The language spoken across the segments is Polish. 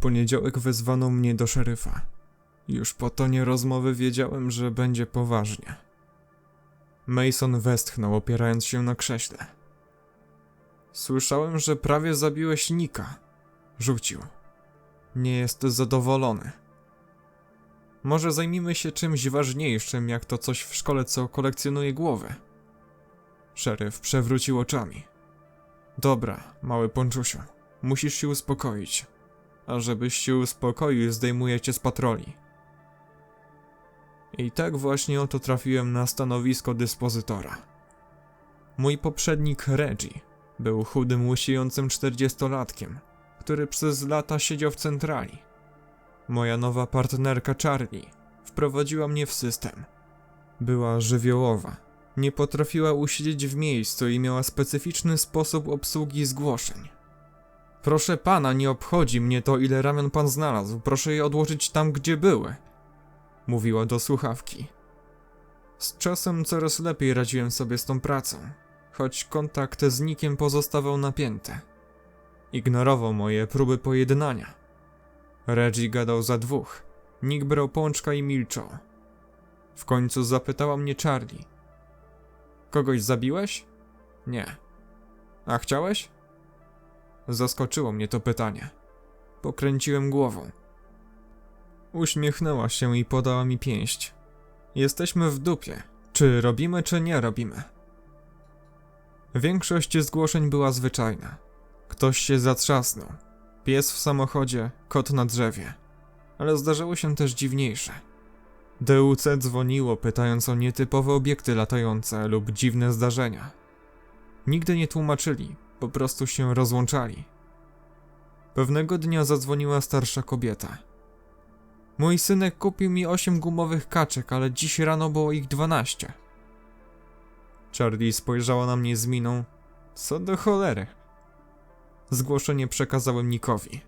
Poniedziałek wezwano mnie do szeryfa. Już po tonie rozmowy wiedziałem, że będzie poważnie. Mason westchnął, opierając się na krześle. Słyszałem, że prawie zabiłeś Nika. Rzucił. Nie jest zadowolony. Może zajmijmy się czymś ważniejszym, jak to coś w szkole, co kolekcjonuje głowy. Szeryf przewrócił oczami. Dobra, mały ponczusiu, musisz się uspokoić. A żebyś się uspokoił, zdejmuję cię z patroli. I tak właśnie oto trafiłem na stanowisko dyspozytora. Mój poprzednik Reggie był chudym, łysiejącym czterdziestolatkiem, który przez lata siedział w centrali. Moja nowa partnerka Charlie wprowadziła mnie w system. Była żywiołowa, nie potrafiła usiedzieć w miejscu i miała specyficzny sposób obsługi zgłoszeń. Proszę pana, nie obchodzi mnie to, ile ramion pan znalazł. Proszę je odłożyć tam, gdzie były. Mówiła do słuchawki. Z czasem coraz lepiej radziłem sobie z tą pracą, choć kontakt z Nikiem pozostawał napięty. Ignorował moje próby pojednania. Reggie gadał za dwóch. Nick brał pączka i milczał. W końcu zapytała mnie Charlie. Kogoś zabiłeś? Nie. A chciałeś? Zaskoczyło mnie to pytanie. Pokręciłem głową. Uśmiechnęła się i podała mi pięść. Jesteśmy w dupie. Czy robimy, czy nie robimy? Większość zgłoszeń była zwyczajna. Ktoś się zatrzasnął. Pies w samochodzie, kot na drzewie. Ale zdarzały się też dziwniejsze. DUC dzwoniło, pytając o nietypowe obiekty latające lub dziwne zdarzenia. Nigdy nie tłumaczyli, po prostu się rozłączali. Pewnego dnia zadzwoniła starsza kobieta. Mój synek kupił mi osiem gumowych kaczek, ale dziś rano było ich dwanaście. Charlie spojrzała na mnie z miną. Co do cholery. Zgłoszenie przekazałem Nikowi.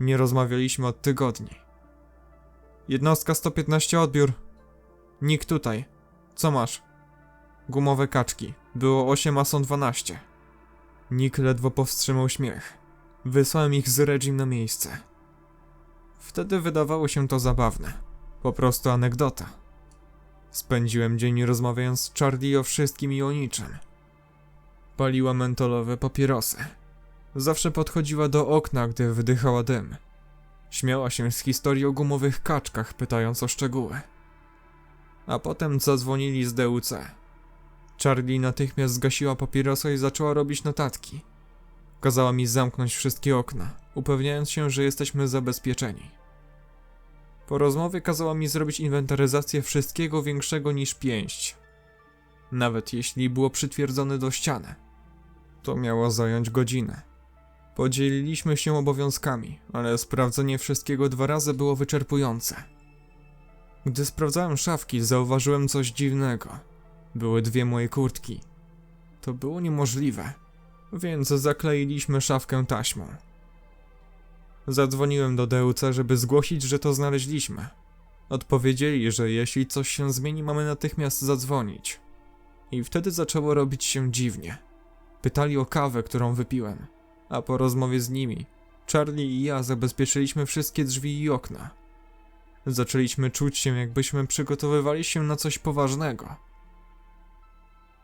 Nie rozmawialiśmy od tygodni. Jednostka 115 odbiór. Nik tutaj. Co masz? Gumowe kaczki. Było 8, a są 12. Nick ledwo powstrzymał śmiech. Wysłałem ich z Regim na miejsce. Wtedy wydawało się to zabawne. Po prostu anegdota. Spędziłem dzień rozmawiając z Charlie o wszystkim i o niczym. Paliła mentolowe papierosy. Zawsze podchodziła do okna, gdy wydychała dym. Śmiała się z historii o gumowych kaczkach, pytając o szczegóły. A potem zadzwonili z DUC. Charlie natychmiast zgasiła papierosa i zaczęła robić notatki. Kazała mi zamknąć wszystkie okna, upewniając się, że jesteśmy zabezpieczeni. Po rozmowie kazała mi zrobić inwentaryzację wszystkiego większego niż pięść. Nawet jeśli było przytwierdzone do ściany. To miało zająć godzinę. Podzieliliśmy się obowiązkami, ale sprawdzenie wszystkiego dwa razy było wyczerpujące. Gdy sprawdzałem szafki, zauważyłem coś dziwnego. Były dwie moje kurtki. To było niemożliwe, więc zakleiliśmy szafkę taśmą. Zadzwoniłem do DUC, żeby zgłosić, że to znaleźliśmy. Odpowiedzieli, że jeśli coś się zmieni, mamy natychmiast zadzwonić. I wtedy zaczęło robić się dziwnie. Pytali o kawę, którą wypiłem, a po rozmowie z nimi, Charlie i ja zabezpieczyliśmy wszystkie drzwi i okna. Zaczęliśmy czuć się, jakbyśmy przygotowywali się na coś poważnego.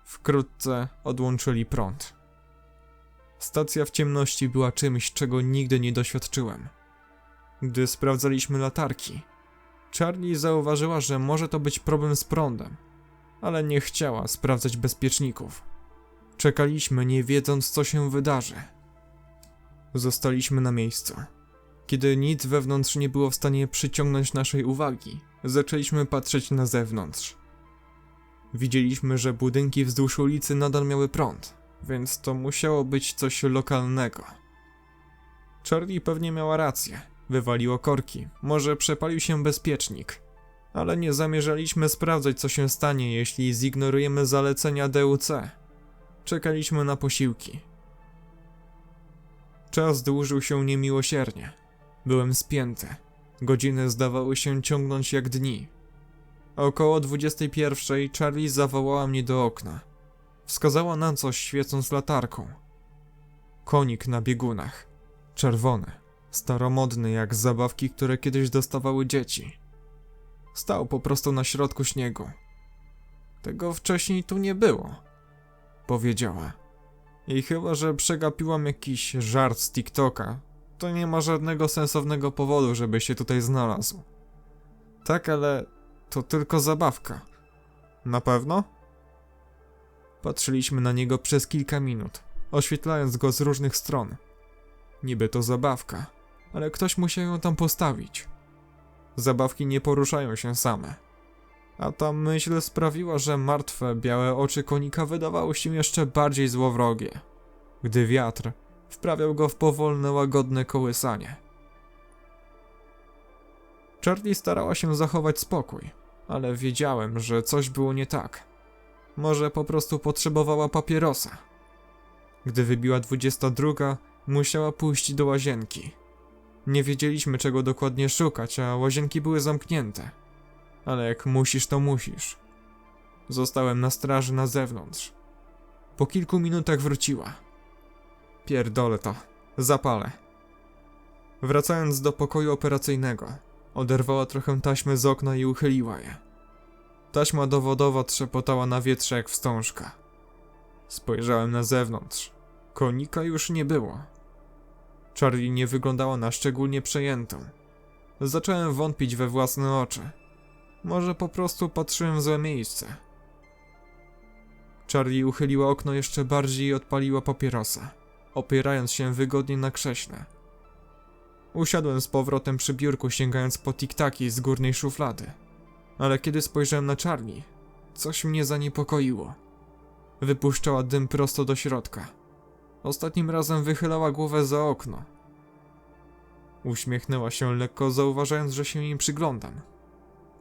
Wkrótce odłączyli prąd. Stacja w ciemności była czymś, czego nigdy nie doświadczyłem. Gdy sprawdzaliśmy latarki, Charlie zauważyła, że może to być problem z prądem, ale nie chciała sprawdzać bezpieczników. Czekaliśmy, nie wiedząc, co się wydarzy. Zostaliśmy na miejscu. Kiedy nic wewnątrz nie było w stanie przyciągnąć naszej uwagi, zaczęliśmy patrzeć na zewnątrz. Widzieliśmy, że budynki wzdłuż ulicy nadal miały prąd, więc to musiało być coś lokalnego. Charlie pewnie miała rację. Wywaliło korki, może przepalił się bezpiecznik. Ale nie zamierzaliśmy sprawdzać, co się stanie, jeśli zignorujemy zalecenia DUC. Czekaliśmy na posiłki. Czas dłużył się niemiłosiernie. Byłem spięty. Godziny zdawały się ciągnąć jak dni. Około 21 Charlie zawołała mnie do okna. Wskazała na coś świecąc latarką. Konik na biegunach. Czerwony. Staromodny jak zabawki, które kiedyś dostawały dzieci. Stał po prostu na środku śniegu. Tego wcześniej tu nie było, powiedziała. I chyba, że przegapiłam jakiś żart z TikToka, to nie ma żadnego sensownego powodu, żeby się tutaj znalazł. Tak, ale to tylko zabawka. Na pewno? Patrzyliśmy na niego przez kilka minut, oświetlając go z różnych stron. Niby to zabawka, ale ktoś musiał ją tam postawić. Zabawki nie poruszają się same. A ta myśl sprawiła, że martwe, białe oczy konika wydawały się jeszcze bardziej złowrogie, gdy wiatr wprawiał go w powolne, łagodne kołysanie. Charlie starała się zachować spokój, ale wiedziałem, że coś było nie tak. Może po prostu potrzebowała papierosa. Gdy wybiła 22, musiała pójść do łazienki. Nie wiedzieliśmy czego dokładnie szukać, a łazienki były zamknięte. Ale jak musisz, to musisz. Zostałem na straży na zewnątrz. Po kilku minutach wróciła. Pierdolę to. Zapalę. Wracając do pokoju operacyjnego, oderwała trochę taśmy z okna i uchyliła je. Taśma dowodowa trzepotała na wietrze jak wstążka. Spojrzałem na zewnątrz. Konika już nie było. Charlie nie wyglądała na szczególnie przejętą. Zacząłem wątpić we własne oczy. Może po prostu patrzyłem w złe miejsce. Charlie uchyliła okno jeszcze bardziej i odpaliła papierosa, opierając się wygodnie na krześle. Usiadłem z powrotem przy biurku, sięgając po tiktaki z górnej szuflady. Ale kiedy spojrzałem na Charlie, coś mnie zaniepokoiło. Wypuszczała dym prosto do środka. Ostatnim razem wychylała głowę za okno. Uśmiechnęła się lekko, zauważając, że się im przyglądam.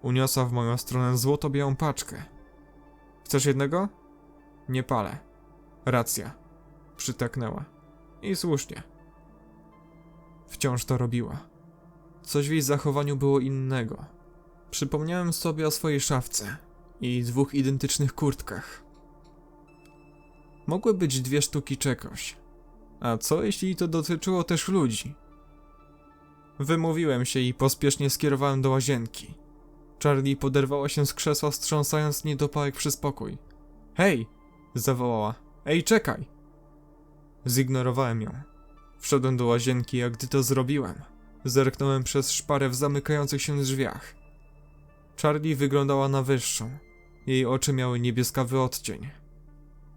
Uniosła w moją stronę złoto-białą paczkę. Chcesz jednego? Nie palę. Racja. Przytaknęła. I słusznie. Wciąż to robiła. Coś w jej zachowaniu było innego. Przypomniałem sobie o swojej szafce i dwóch identycznych kurtkach. Mogły być dwie sztuki czegoś. A co jeśli to dotyczyło też ludzi? Wymówiłem się i pospiesznie skierowałem do łazienki. Charlie poderwała się z krzesła, strząsając niedopałek przy spokój. Hej! zawołała. Ej, czekaj! Zignorowałem ją. Wszedłem do łazienki, a gdy to zrobiłem, zerknąłem przez szparę w zamykających się drzwiach. Charlie wyglądała na wyższą. Jej oczy miały niebieskawy odcień.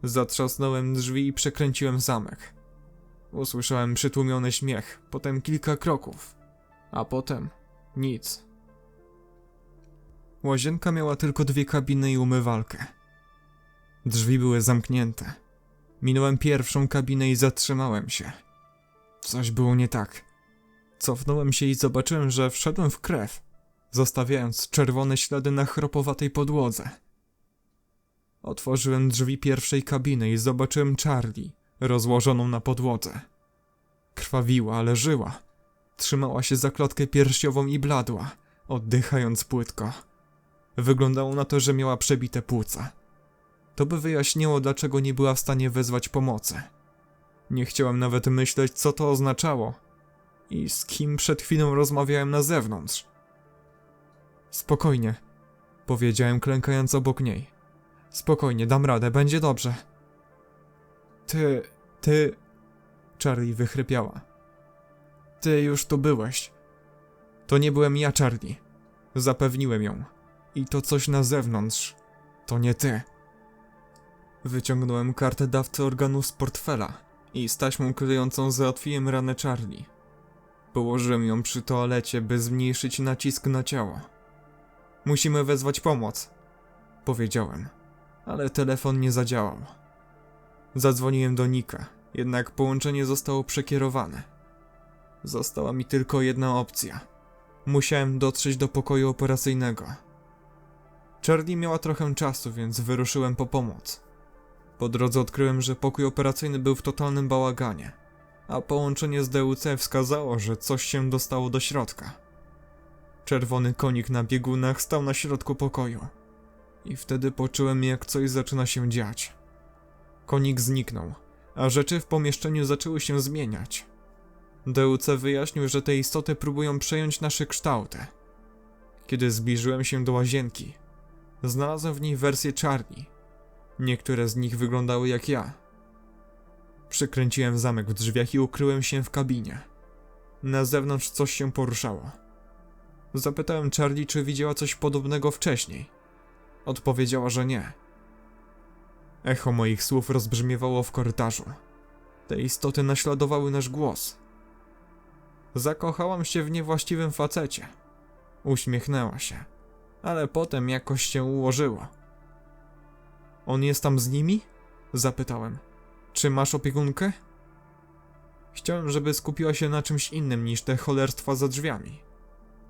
Zatrzasnąłem drzwi i przekręciłem zamek. Usłyszałem przytłumiony śmiech, potem kilka kroków, a potem nic. Łazienka miała tylko dwie kabiny i umywalkę. Drzwi były zamknięte. Minąłem pierwszą kabinę i zatrzymałem się. Coś było nie tak. Cofnąłem się i zobaczyłem, że wszedłem w krew, zostawiając czerwone ślady na chropowatej podłodze. Otworzyłem drzwi pierwszej kabiny i zobaczyłem Charlie, rozłożoną na podłodze. Krwawiła, ale żyła. Trzymała się za klatkę piersiową i bladła, oddychając płytko. Wyglądało na to, że miała przebite płuca. To by wyjaśniło, dlaczego nie była w stanie wezwać pomocy. Nie chciałem nawet myśleć, co to oznaczało i z kim przed chwilą rozmawiałem na zewnątrz. Spokojnie, powiedziałem, klękając obok niej. Spokojnie, dam radę, będzie dobrze. Ty, ty. Charlie wychrypiała. Ty już tu byłeś. To nie byłem ja, Charlie. Zapewniłem ją. I to coś na zewnątrz. To nie ty. Wyciągnąłem kartę dawcy organu z portfela i z taśmą klejącą załatwiłem ranę Charlie. Położyłem ją przy toalecie, by zmniejszyć nacisk na ciało. Musimy wezwać pomoc, powiedziałem, ale telefon nie zadziałał. Zadzwoniłem do Nika, jednak połączenie zostało przekierowane. Została mi tylko jedna opcja. Musiałem dotrzeć do pokoju operacyjnego. Charlie miała trochę czasu, więc wyruszyłem po pomoc. Po drodze odkryłem, że pokój operacyjny był w totalnym bałaganie, a połączenie z DUC wskazało, że coś się dostało do środka. Czerwony konik na biegunach stał na środku pokoju. I wtedy poczułem, jak coś zaczyna się dziać. Konik zniknął, a rzeczy w pomieszczeniu zaczęły się zmieniać. DUC wyjaśnił, że te istoty próbują przejąć nasze kształty. Kiedy zbliżyłem się do łazienki, znalazłem w niej wersję czarni. Niektóre z nich wyglądały jak ja. Przykręciłem zamek w drzwiach i ukryłem się w kabinie. Na zewnątrz coś się poruszało. Zapytałem Charlie, czy widziała coś podobnego wcześniej. Odpowiedziała, że nie. Echo moich słów rozbrzmiewało w korytarzu. Te istoty naśladowały nasz głos. Zakochałam się w niewłaściwym facecie. Uśmiechnęła się, ale potem jakoś się ułożyło. On jest tam z nimi? Zapytałem. Czy masz opiekunkę? Chciałem, żeby skupiła się na czymś innym niż te cholerstwa za drzwiami.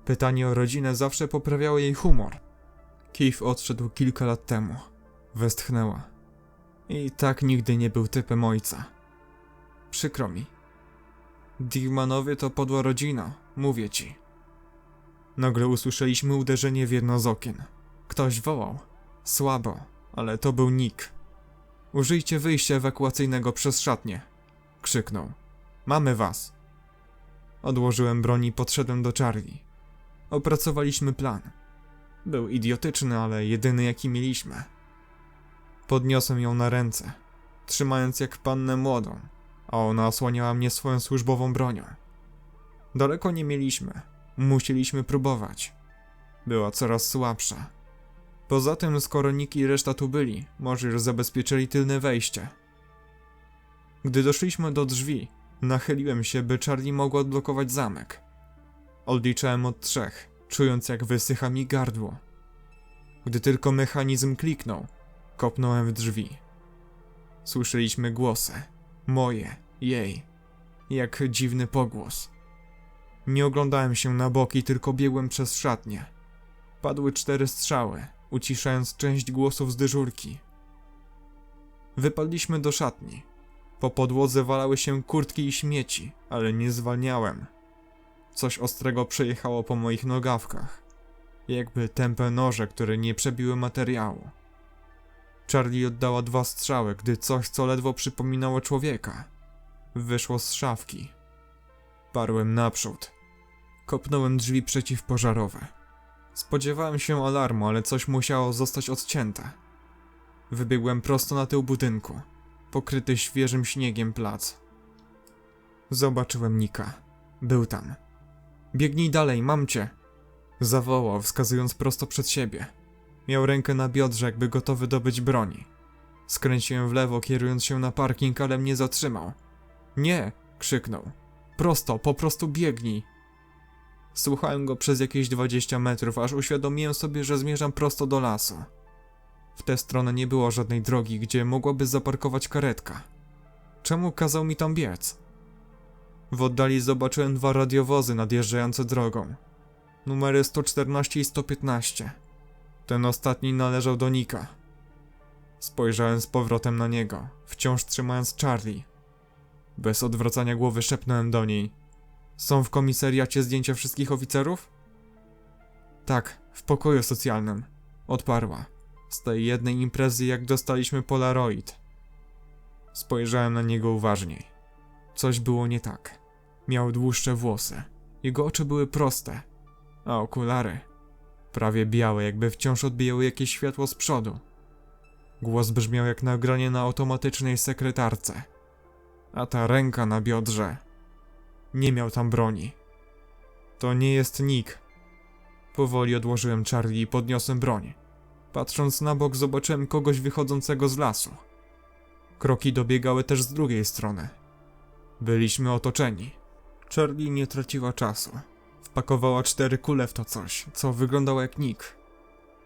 Pytanie o rodzinę zawsze poprawiało jej humor. Keith odszedł kilka lat temu. Westchnęła. I tak nigdy nie był typem ojca. Przykro mi. Digmanowie to podła rodzina, mówię ci. Nagle usłyszeliśmy uderzenie w jedno z okien. Ktoś wołał. Słabo, ale to był Nick. Użyjcie wyjścia ewakuacyjnego przez szatnię. Krzyknął. Mamy was. Odłożyłem broń i podszedłem do Charlie. Opracowaliśmy plan. Był idiotyczny, ale jedyny jaki mieliśmy. Podniosłem ją na ręce, trzymając jak pannę młodą, a ona osłaniała mnie swoją służbową bronią. Daleko nie mieliśmy, musieliśmy próbować. Była coraz słabsza. Poza tym, skoro Nick i reszta tu byli, może już zabezpieczyli tylne wejście. Gdy doszliśmy do drzwi, nachyliłem się, by Charlie mogła odblokować zamek. Odliczałem od trzech, czując jak wysycha mi gardło. Gdy tylko mechanizm kliknął, kopnąłem w drzwi. Słyszeliśmy głosy. Moje, jej. Jak dziwny pogłos. Nie oglądałem się na boki, tylko biegłem przez szatnię. Padły cztery strzały, uciszając część głosów z dyżurki. Wypadliśmy do szatni. Po podłodze walały się kurtki i śmieci, ale nie zwalniałem. Coś ostrego przejechało po moich nogawkach. Jakby tępe noże, które nie przebiły materiału. Charlie oddała dwa strzały, gdy coś, co ledwo przypominało człowieka, wyszło z szafki. Parłem naprzód. Kopnąłem drzwi przeciwpożarowe. Spodziewałem się alarmu, ale coś musiało zostać odcięte. Wybiegłem prosto na tył budynku, pokryty świeżym śniegiem plac. Zobaczyłem Nika. Był tam. Biegnij dalej, mam cię! Zawołał, wskazując prosto przed siebie. Miał rękę na biodrze, jakby gotowy dobyć broni. Skręciłem w lewo, kierując się na parking, ale mnie zatrzymał. Nie! krzyknął. Prosto, po prostu biegnij! Słuchałem go przez jakieś 20 metrów, aż uświadomiłem sobie, że zmierzam prosto do lasu. W tę stronę nie było żadnej drogi, gdzie mogłaby zaparkować karetka. Czemu kazał mi tam biec? W oddali zobaczyłem dwa radiowozy nadjeżdżające drogą. Numery 114 i 115. Ten ostatni należał do Nika. Spojrzałem z powrotem na niego, wciąż trzymając Charlie. Bez odwracania głowy szepnąłem do niej. Są w komisariacie zdjęcia wszystkich oficerów? Tak, w pokoju socjalnym. Odparła. Z tej jednej imprezy, jak dostaliśmy Polaroid. Spojrzałem na niego uważniej. Coś było nie tak. Miał dłuższe włosy. Jego oczy były proste, a okulary prawie białe, jakby wciąż odbijały jakieś światło z przodu. Głos brzmiał jak nagranie na automatycznej sekretarce. A ta ręka na biodrze. Nie miał tam broni. To nie jest Nick. Powoli odłożyłem Charlie i podniosłem broń. Patrząc na bok, zobaczyłem kogoś wychodzącego z lasu. Kroki dobiegały też z drugiej strony. Byliśmy otoczeni. Charlie nie traciła czasu. Wpakowała cztery kule w to coś, co wyglądało jak Nick.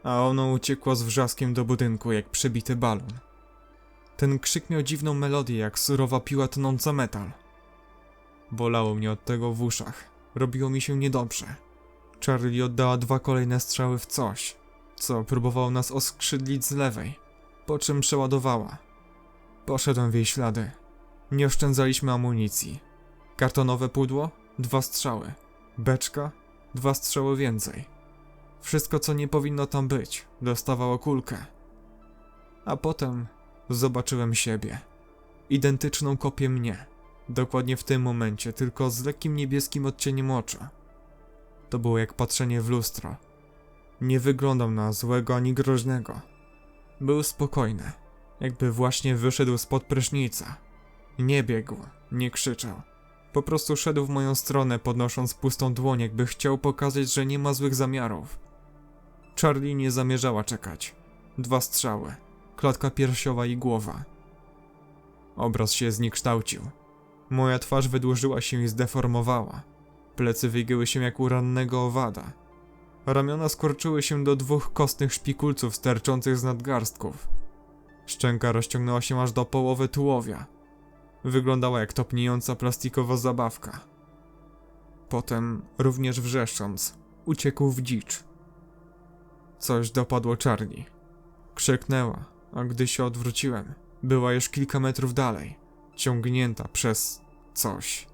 A ono uciekło z wrzaskiem do budynku jak przebity balon. Ten krzyk miał dziwną melodię, jak surowa piła tnąca metal. Bolało mnie od tego w uszach. Robiło mi się niedobrze. Charlie oddała dwa kolejne strzały w coś, co próbowało nas oskrzydlić z lewej, po czym przeładowała. Poszedłem w jej ślady. Nie oszczędzaliśmy amunicji. Kartonowe pudło, dwa strzały. Beczka, dwa strzały więcej. Wszystko, co nie powinno tam być, dostawało kulkę. A potem zobaczyłem siebie. Identyczną kopię mnie. Dokładnie w tym momencie, tylko z lekkim niebieskim odcieniem oczu. To było jak patrzenie w lustro. Nie wyglądał na złego ani groźnego. Był spokojny, jakby właśnie wyszedł spod prysznica. Nie biegł, nie krzyczał. Po prostu szedł w moją stronę, podnosząc pustą dłoń, jakby chciał pokazać, że nie ma złych zamiarów. Charlie nie zamierzała czekać. Dwa strzały, klatka piersiowa i głowa. Obraz się zniekształcił. Moja twarz wydłużyła się i zdeformowała. Plecy wygięły się jak u rannego owada. Ramiona skorczyły się do dwóch kostnych szpikulców sterczących z nadgarstków. Szczęka rozciągnęła się aż do połowy tułowia. Wyglądała jak topniejąca plastikowa zabawka. Potem, również wrzeszcząc, uciekł w dzicz. Coś dopadło Charlie. Krzyknęła, a gdy się odwróciłem, była już kilka metrów dalej, ciągnięta przez coś.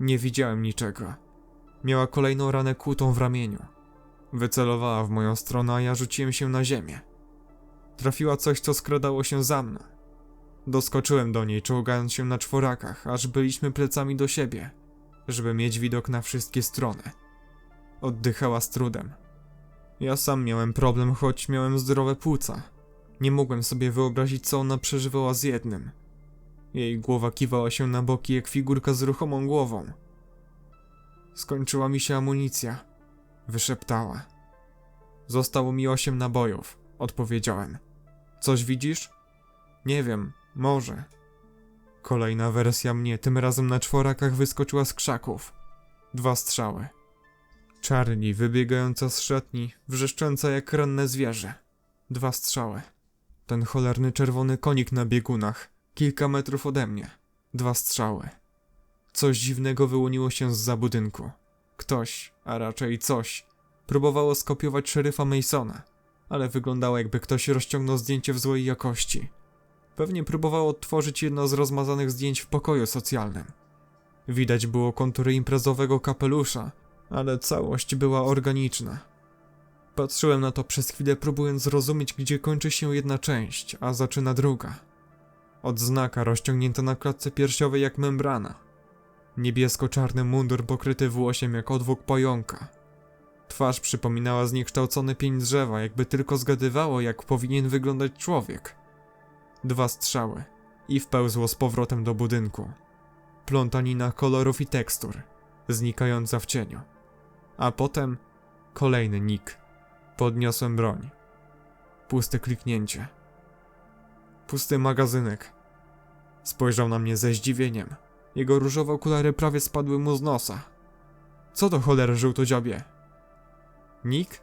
Nie widziałem niczego. Miała kolejną ranę kłutą w ramieniu. Wycelowała w moją stronę, a ja rzuciłem się na ziemię. Trafiła coś, co skradało się za mną. Doskoczyłem do niej, czołgając się na czworakach, aż byliśmy plecami do siebie, żeby mieć widok na wszystkie strony. Oddychała z trudem. Ja sam miałem problem, choć miałem zdrowe płuca. Nie mogłem sobie wyobrazić, co ona przeżywała z jednym. Jej głowa kiwała się na boki jak figurka z ruchomą głową. Skończyła mi się amunicja, wyszeptała. Zostało mi osiem nabojów, odpowiedziałem. Coś widzisz? Nie wiem, może. Kolejna wersja mnie, tym razem na czworakach wyskoczyła z krzaków. Dwa strzały. Charlie wybiegająca z szatni, wrzeszcząca jak ranne zwierzę. Dwa strzały. Ten cholerny czerwony konik na biegunach, kilka metrów ode mnie. Dwa strzały. Coś dziwnego wyłoniło się z za budynku. Ktoś, a raczej coś, próbowało skopiować szeryfa Masona, ale wyglądało jakby ktoś rozciągnął zdjęcie w złej jakości. Pewnie próbował odtworzyć jedno z rozmazanych zdjęć w pokoju socjalnym. Widać było kontury imprezowego kapelusza, ale całość była organiczna. Patrzyłem na to przez chwilę, próbując zrozumieć, gdzie kończy się jedna część, a zaczyna druga. Odznaka rozciągnięta na klatce piersiowej jak membrana. Niebiesko-czarny mundur pokryty włosiem jak odwłok pająka. Twarz przypominała zniekształcony pień drzewa, jakby tylko zgadywało, jak powinien wyglądać człowiek. Dwa strzały i wpełzło z powrotem do budynku. Plątanina kolorów i tekstur, znikająca w cieniu. A potem kolejny nik. Podniosłem broń. Puste kliknięcie. Pusty magazynek. Spojrzał na mnie ze zdziwieniem. Jego różowe okulary prawie spadły mu z nosa. Co to cholera żółtodziobie? Nik?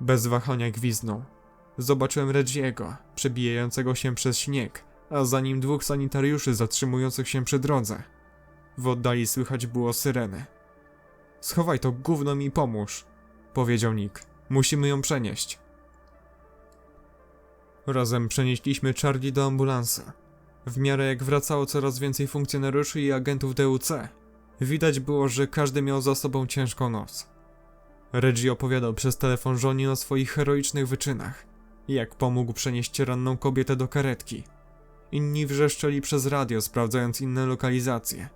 Bez wahania gwiznął. Zobaczyłem Reggie'ego, przebijającego się przez śnieg, a za nim dwóch sanitariuszy zatrzymujących się przy drodze. W oddali słychać było syreny. Schowaj to gówno mi pomóż, powiedział Nick. Musimy ją przenieść. Razem przenieśliśmy Charlie do ambulansa. W miarę jak wracało coraz więcej funkcjonariuszy i agentów DUC, widać było, że każdy miał za sobą ciężką noc. Reggie opowiadał przez telefon żonie o swoich heroicznych wyczynach, jak pomógł przenieść ranną kobietę do karetki. Inni wrzeszczeli przez radio, sprawdzając inne lokalizacje.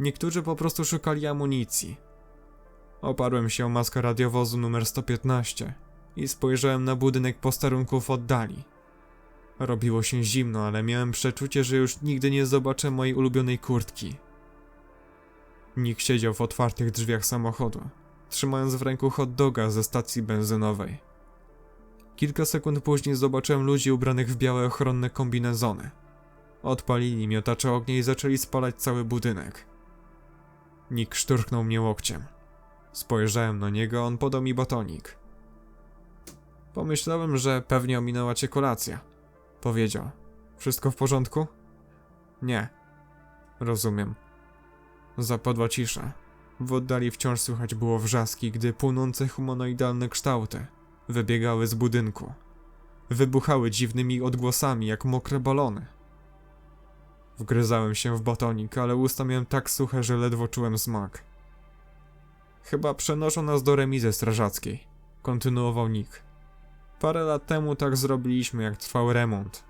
Niektórzy po prostu szukali amunicji. Oparłem się o maskę radiowozu numer 115 i spojrzałem na budynek posterunków w oddali. Robiło się zimno, ale miałem przeczucie, że już nigdy nie zobaczę mojej ulubionej kurtki. Nick siedział w otwartych drzwiach samochodu, trzymając w ręku hot doga ze stacji benzynowej. Kilka sekund później zobaczyłem ludzi ubranych w białe ochronne kombinezony. Odpalili miotacze ognia i zaczęli spalać cały budynek. Nick szturchnął mnie łokciem. Spojrzałem na niego, on podał mi batonik. Pomyślałem, że pewnie ominęła cię kolacja. Powiedział. Wszystko w porządku? Nie. Rozumiem. Zapadła cisza. W oddali wciąż słychać było wrzaski, gdy płonące humanoidalne kształty wybiegały z budynku. Wybuchały dziwnymi odgłosami, jak mokre balony. Wgryzałem się w batonik, ale usta miałem tak suche, że ledwo czułem smak. Chyba przenoszą nas do remizy strażackiej, kontynuował Nick. Parę lat temu tak zrobiliśmy, jak trwał remont.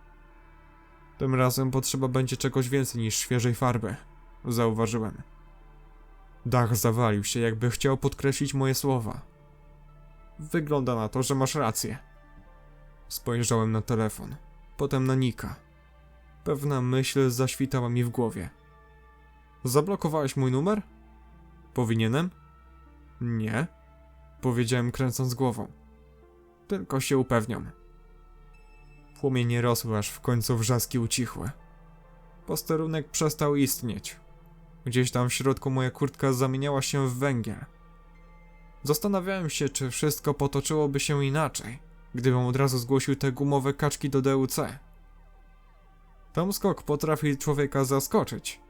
Tym razem potrzeba będzie czegoś więcej niż świeżej farby. zauważyłem. Dach zawalił się, jakby chciał podkreślić moje słowa. Wygląda na to, że masz rację. Spojrzałem na telefon, potem na Nika. Pewna myśl zaświtała mi w głowie. Zablokowałeś mój numer? Powinienem? Nie, powiedziałem kręcąc głową. Tylko się upewniam. Płomienie rosły, aż w końcu wrzaski ucichły. Posterunek przestał istnieć. Gdzieś tam w środku moja kurtka zamieniała się w węgiel. Zastanawiałem się, czy wszystko potoczyłoby się inaczej, gdybym od razu zgłosił te gumowe kaczki do DUC. Tam skok potrafi człowieka zaskoczyć.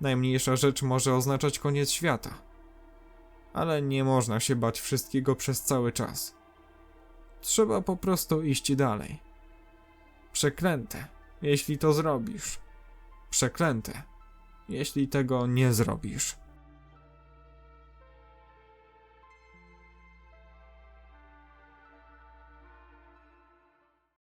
Najmniejsza rzecz może oznaczać koniec świata. Ale nie można się bać wszystkiego przez cały czas. Trzeba po prostu iść dalej. Przeklęte, jeśli to zrobisz. Przeklęte, jeśli tego nie zrobisz.